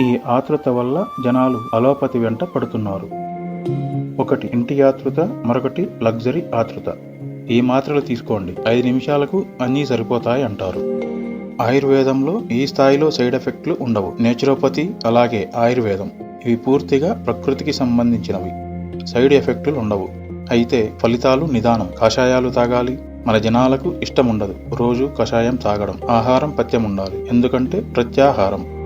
ఈ ఆతృత వల్ల జనాలు అలోపతి వెంట పడుతున్నారు. ఒకటి ఇంటి ఆతృత మరొకటి లగ్జరీ ఆతృత ఈ మాత్రలు తీసుకోండి. ఐదు నిమిషాలకు అన్నీ సరిపోతాయి అంటారు. ఆయుర్వేదంలో ఈ స్థాయిలో సైడ్ ఎఫెక్ట్లు ఉండవు. నేచురోపతి అలాగే ఆయుర్వేదం. ఇవి పూర్తిగా ప్రకృతికి సంబంధించినవి. సైడ్ ఎఫెక్టులు ఉండవు. అయితే ఫలితాలు నిదానం. కషాయాలు తాగాలి. మన జనాలకు ఇష్టం ఉండదు రోజు కషాయం తాగడం. ఆహారం పథ్యం ఉండాలి ఎందుకంటే ప్రత్యాహారం.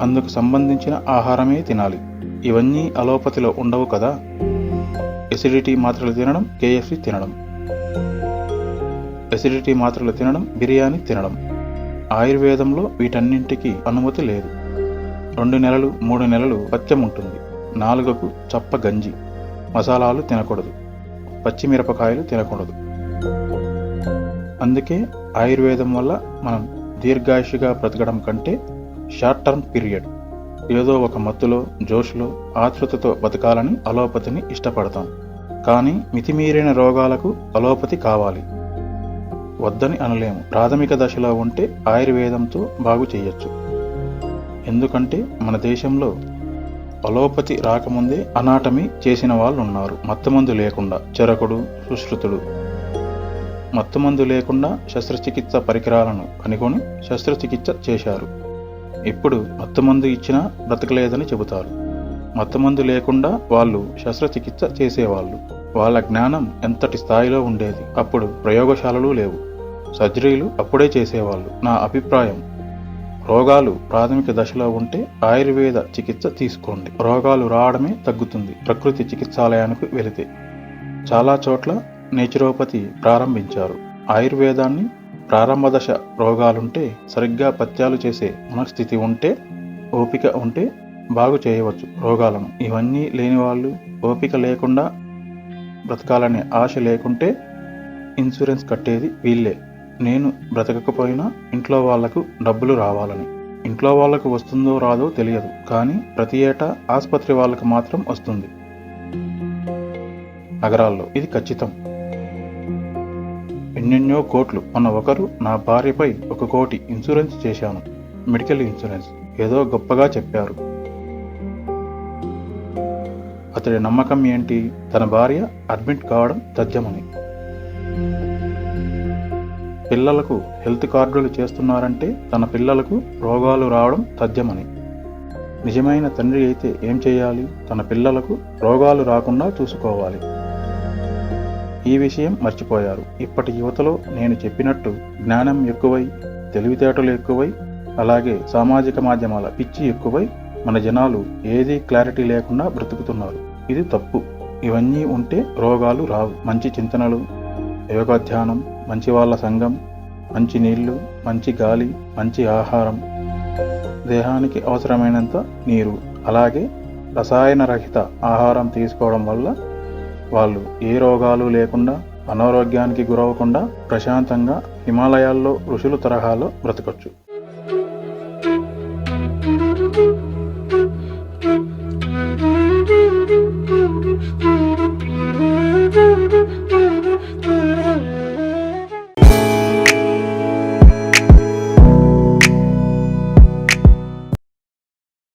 అందుకు సంబంధించిన ఆహారమే తినాలి. ఇవన్నీ అలోపతిలో ఉండవు కదా? ఎసిడిటీ మాత్రలు తినడం కేఎఫ్సి తినడం. ఎసిడిటీ మాత్రలు తినడం బిర్యానీ తినడం. ఆయుర్వేదంలో వీటన్నింటికి అనుమతి లేదు. రెండు నెలలు మూడు నెలలు పథ్యం ఉంటుంది. నాలుగకు చప్ప గంజి. మసాలాలు తినకూడదు. పచ్చిమిరపకాయలు తినకూడదు. అందుకే ఆయుర్వేదం వల్ల మనం దీర్ఘాయుషుగా బ్రతకడం కంటే షార్ట్ టర్మ్ పీరియడ్. ఏదో ఒక మత్తులో జోష్లో ఆతృతతో బతకాలని అలోపతిని ఇష్టపడతాం. కానీ మితిమీరిన రోగాలకు అలోపతి కావాలి. వద్దని అనలేము. ప్రాథమిక దశలో ఉంటే ఆయుర్వేదంతో బాగు చేయొచ్చు. ఎందుకంటే మన దేశంలో అలోపతి రాకముందే అనాటమీ చేసిన వాళ్ళు ఉన్నారు మత్తుమందు లేకుండా చెరకుడు సుశ్రుతుడు. మత్తుమందు లేకుండా శస్త్రచికిత్స పరికరాలను కనుగొని శస్త్రచికిత్స చేశారు. ఇప్పుడు మత్తుమందు ఇచ్చినా బ్రతకలేదని చెబుతారు. మత్తుమందు లేకుండా వాళ్ళు శస్త్రచికిత్స చేసేవాళ్ళు. వాళ్ళ జ్ఞానం ఎంతటి స్థాయిలో ఉండేది? అప్పుడు ప్రయోగశాలలు లేవు. సర్జరీలు అప్పుడే చేసేవాళ్ళు. నా అభిప్రాయం రోగాలు ప్రాథమిక దశలో ఉంటే ఆయుర్వేద చికిత్స తీసుకోండి. రోగాలు రావడమే తగ్గుతుంది ప్రకృతి చికిత్సాలయానికి వెళితే. చాలా చోట్ల నేచురోపతి ప్రారంభించారు. ఆయుర్వేదాన్ని ప్రారంభ దశ రోగాలుంటే సరిగ్గా పత్యాలు చేసే మనస్థితి ఉంటే ఓపిక ఉంటే బాగు చేయవచ్చు రోగాలను. ఇవన్నీ లేని వాళ్ళు ఓపిక లేకుండా బ్రతకాలనే ఆశ లేకుంటే ఇన్సూరెన్స్ కట్టేది వీళ్ళే. నేను బ్రతకకపోయినా ఇంట్లో వాళ్ళకు డబ్బులు రావాలని. ఇంట్లో వాళ్ళకు వస్తుందో రాదో తెలియదు కానీ ప్రతి ఏటా ఆసుపత్రి వాళ్ళకు మాత్రం వస్తుంది. నగరాల్లో ఇది ఖచ్చితం. ఎన్నెన్నో కోట్లు అన్న ఒకరు నా భార్యపై ఒక కోటి ఇన్సూరెన్స్ చేశాను. మెడికల్ ఇన్సూరెన్స్ ఏదో గొప్పగా చెప్పారు. అతడి నమ్మకం ఏంటి? తన భార్య అడ్మిట్ కావడం తథ్యమని. పిల్లలకు హెల్త్ కార్డులు చేస్తున్నారంటే తన పిల్లలకు రోగాలు రావడం తథ్యమని. నిజమైన తండ్రి అయితే ఏం చేయాలి? తన పిల్లలకు రోగాలు రాకుండా చూసుకోవాలి. ఈ విషయం మర్చిపోయారు. ఇప్పటి యువతలో నేను చెప్పినట్టు జ్ఞానం ఎక్కువై తెలివితేటలు ఎక్కువై అలాగే సామాజిక మాధ్యమాల పిచ్చి ఎక్కువై మన జనాలు ఏదీ క్లారిటీ లేకుండా బ్రతుకుతున్నారు. ఇది తప్పు. ఇవన్నీ ఉంటే రోగాలు రావు. మంచి చింతనలు యోగాధ్యానం మంచి వాళ్ళ సంఘం మంచి నీళ్ళు మంచి గాలి మంచి ఆహారం. దేహానికి అవసరమైనంత నీరు అలాగే రసాయన రహిత ఆహారం తీసుకోవడం వల్ల వాళ్ళు ఏ రోగాలు లేకుండా అనారోగ్యానికి గురవకుండా ప్రశాంతంగా హిమాలయాల్లో ఋషులు తరహాలో బ్రతకొచ్చు.